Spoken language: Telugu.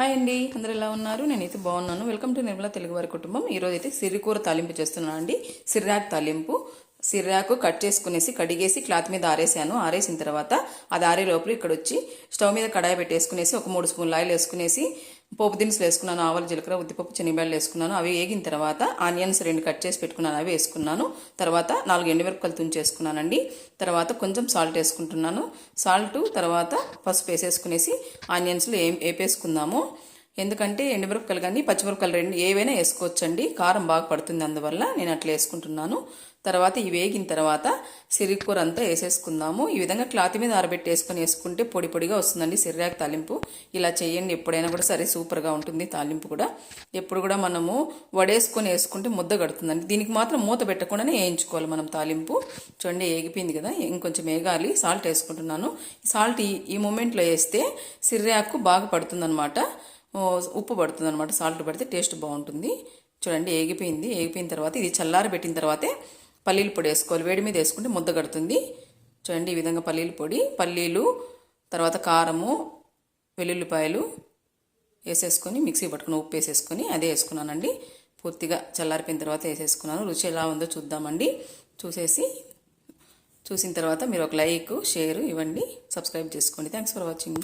హాయ్ అండి అందరు ఎలా ఉన్నారు? నేనైతే బాగున్నాను. వెల్కమ్ టు నిర్మల తెలుగు వారి కుటుంబం ఈరోజు అయితే సిరికూర తాలింపు చేస్తున్నాను అండి. సిర్రాక్ తాలింపు. సిర్రాకు కట్ చేసుకునేసి కడిగేసి క్లాత్ మీద ఆరేసాను. ఆరేసిన తర్వాత అది ఆరే లోపల ఇక్కడ వచ్చి స్టవ్ మీద కడాయి పెట్టేసుకునేసి ఒక మూడు స్పూన్లు ఆయిల్ వేసుకునేసి పోపు దినుసులు వేసుకున్నాను ఆవాలు జీలకర్ర ఉద్దిపప్పు శనగబాయలు వేసుకున్నాను. అవి వేగిన తర్వాత ఆనియన్స్ రెండు కట్ చేసి పెట్టుకున్నాను అవి వేసుకున్నాను. తర్వాత నాలుగు ఎండుమిరపకాయలు తుంచేసుకున్నానండి. తర్వాత కొంచెం సాల్ట్ వేసుకుంటున్నాను. సాల్ట్ తర్వాత పసుపు వేసేసుకునేసి ఆనియన్స్లో ఏం వేపేసుకుందాము ఎందుకంటే ఎండుమిరపకాయలు కానీ పచ్చిమిరపకాయలు రెండు ఏవైనా వేసుకోవచ్చండి. కారం బాగా పడుతుంది అందువల్ల నేను అట్లా వేసుకుంటున్నాను. తర్వాత ఇవి వేగిన తర్వాత సిరికూర అంతా వేసేసుకుందాము. ఈ విధంగా క్లాత్ మీద ఆరబెట్టేసుకొని వేసుకుంటే పొడి పొడిగా వస్తుందండి సిర్రాకు తాలింపు. ఇలా చేయండి. ఎప్పుడైనా కూడా సరే సూపర్గా ఉంటుంది తాలింపు కూడా. ఎప్పుడు కూడా మనము వడేసుకొని వేసుకుంటే ముద్ద కడుతుందండి. దీనికి మాత్రం మూత పెట్టకుండానే వేయించుకోవాలి మనం తాలింపు. చూడండి ఏగిపోయింది కదా ఇంకొంచెం వేగాలి. సాల్ట్ వేసుకుంటున్నాను. సాల్ట్ ఈ ఈ మూమెంట్లో వేస్తే సిర్రాకు బాగా పడుతుందనమాట ఉప్పు పడుతుంది అనమాట సాల్ట్ పడితే టేస్ట్ బాగుంటుంది. చూడండి ఏగిపోయింది. ఏగిపోయిన తర్వాత ఇది చల్లారి పెట్టిన తర్వాతే పల్లీల పొడి వేసుకోవాలి. వేడి మీద వేసుకుంటే ముద్ద కడుతుంది. చూడండి ఈ విధంగా పల్లీల పొడి పల్లీలు తర్వాత కారము వెల్లుల్లిపాయలు వేసేసుకొని మిక్సీ పట్టుకుని ఉప్పు వేసేసుకొని అదే వేసుకున్నానండి. పూర్తిగా చల్లారిపోయిన తర్వాత వేసేసుకున్నాను. రుచి ఎలా ఉందో చూద్దామండి. చూసేసి చూసిన తర్వాత మీరు ఒక లైక్ షేర్ ఇవ్వండి. సబ్స్క్రైబ్ చేసుకోండి. Thanks for watching